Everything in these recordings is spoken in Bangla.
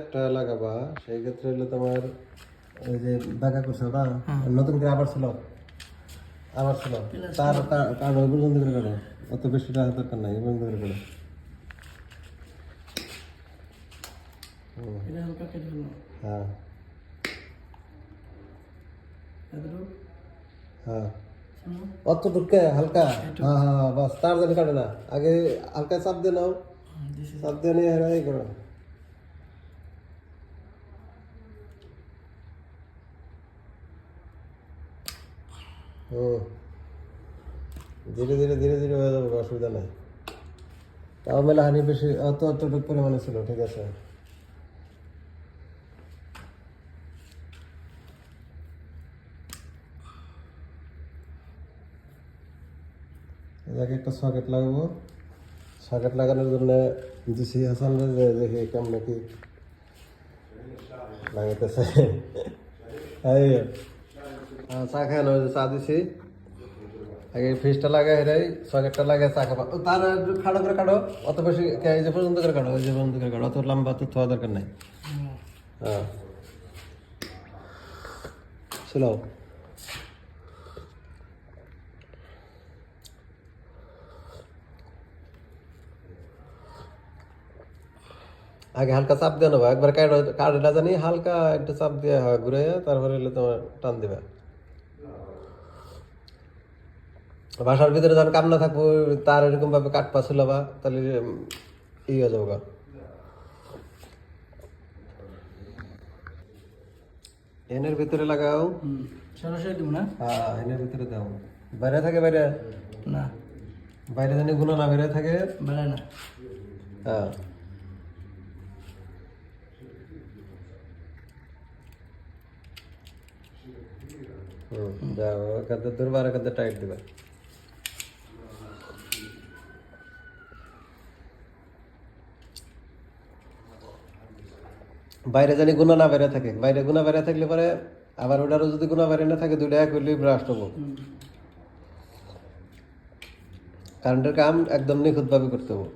একটা লাগাবা সেই ক্ষেত্রে হলো তোমার ওই যে বাঁকা করছ না নতুন করে আবার ছিল আবার ছিল। তার তার- ওই পর্যন্ত করে কাটো অত বেশি টাকা দরকার নাই এই পর্যন্ত করে হালকা হ্যাঁ। হ্যাঁ। অত ঢুকে হালকা? হ্যাঁ হ্যাঁ হ্যাঁ, বাস তার জানি কাটে না। আগে হালকা চাপ দিয়ে নাও। চাপ দিয়ে নিয়ে হেরাই করো। হুম ধীরে ধীরে ধীরে ধীরে হয়ে যাবে অসুবিধা নাই। তাও মেলা হানি বেশি অত অতটুকু পরিমাণে ছিল, ঠিক আছে। এটাকে একটা সকেট লাগাবো। সকেট লাগানোর জন্য দিছি হাসান দেখি কেমন কি লাগাইতেছে। এই চা খায় না ওই যে, চা দিছি। আগে ফ্রিজটা লাগাই হেরাই, সকেটটা লাগাই চা তার খাড়ো করে কাটো অত বেশি এই যে পর্যন্ত করে কাটো ওই যে পর্যন্ত করে কাটো অত লম্বা তো থোয়া দরকার নাই। হ্যাঁ। আগে হালকা চাপ দিয়ে নেব একবার কাঠটা জানি, হালকা একটু চাপ দিয়ে হয় ঘুরে তারপরে তোমার টান দিবে। বাসার ভিতরে যখন কাম না থাকব তার এরকম ভাবে কাঠ পাছিল বা তাহলে ই হয়ে যাব এনের ভিতরে লাগাও। সরাসরি দিব না? হ্যাঁ এনের ভিতরে দাও। বাইরে থাকে বাইরে? না। বাইরে জানি গুণ না বাইরে থাকে? বেড়ায় না। হ্যাঁ। হুম যাও একাতে দুর্বার একাতে টাইট দিবে। বাইরে জানি গুণা না বাইরে থাকে। বাইরে গুণা বাইরে থাকলে পরে আবার ওটারও যদি গুণা বাইরে না থাকে দুইটা এক হইলেই ব্রাস্ট হব। কারেন্টের কাম একদম নিখুঁতভাবে করতে হবে।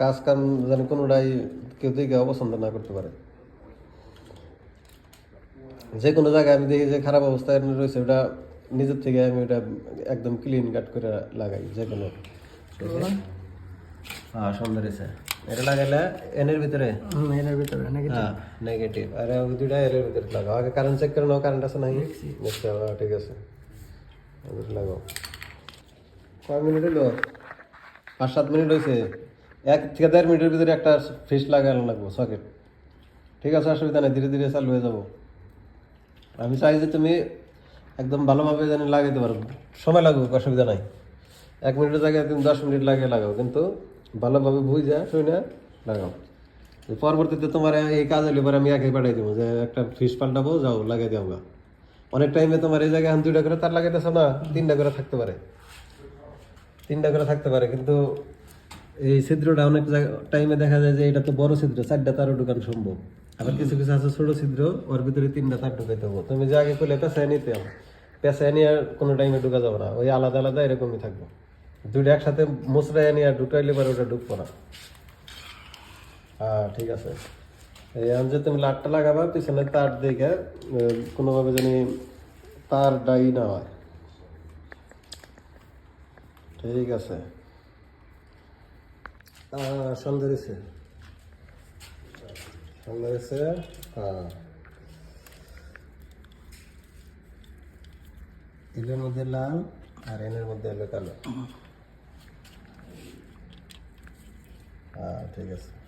কাজ কাম যেন কোনোটাই কেউ দেখে অপছন্দ না করতে পারে। যে কোনো জায়গায় আমি দেখি যে খারাপ অবস্থায় রয়েছে ওটা নিজের থেকে আমি ওটা একদম ক্লিন কাট করে লাগাই যে কোনো। হ্যাঁ সুন্দর হয়েছে এটা লাগাইলে এনের ভিতরে এর ভিতরে নেগেটিভ আর ওই দুইটা এর ভিতরে লাগাও আগে কারেন্ট চেক করে নাও কারেন্ট আছে ঠিক আছে. ওদের লাগাও কয় মিনিট হলো পাঁচ সাত মিনিট হয়েছে এক থেকে দেড় মিনিটের ভিতরে একটা ফিস লাগানো লাগবো সকেট ঠিক আছে অসুবিধা নেই ধীরে ধীরে চালু হয়ে যাব আমি চাই যে তুমি একদম ভালোভাবে জানি লাগাইতে পারো সময় লাগবে অসুবিধা নাই এক মিনিটের জায়গায় তুমি দশ মিনিট লাগিয়ে লাগাও কিন্তু ভালোভাবে বুঝা শুই না লাগাও পরবর্তীতে তোমার এই কাজ হলে পরে আমি একাই পাঠাই দেবো, যে একটা ফিস পাল্টাবো, যাও, লাগাই দেবো গা। অনেক টাইমে তোমার এই জায়গায় দুইটা করে তার লাগাইতেছো না, তিনটা করে থাকতে পারে। তিনটা করে থাকতে পারে, কিন্তু এই ছিদ্রটা অনেক টাইমে দেখা যায় যে এটা তো বড় ছিদ্র, চারটা তারও ঢুকানো সম্ভব। আবার কিছু কিছু আছে ছোট ছিদ্র, ওর ভিতরে তিনটা তার ঢুকাইতে হব। তুমি যে আগে করলে পেঁচায় নিতে হবে নিয়ে আর কোনো টাইমে ঢুকা যাব না, ওই আলাদা আলাদা এরকমই থাকব। দুইটা একসাথে মুচড়াই নিয়ে আর ঢুকাইলে পরে ওটা ঢুকবো না। হ্যাঁ ঠিক আছে। এখন যে তুমি লাটটা লাগাবা পিছনে তার দিকে কোনোভাবে জানি তার ডাই না হয়। ঠিক আছে। আহ, সুন্দর হয়েছে সুন্দর হ্যাঁ এলের মধ্যে লাল আর এনের মধ্যে এলো কালো হ্যাঁ ঠিক আছে।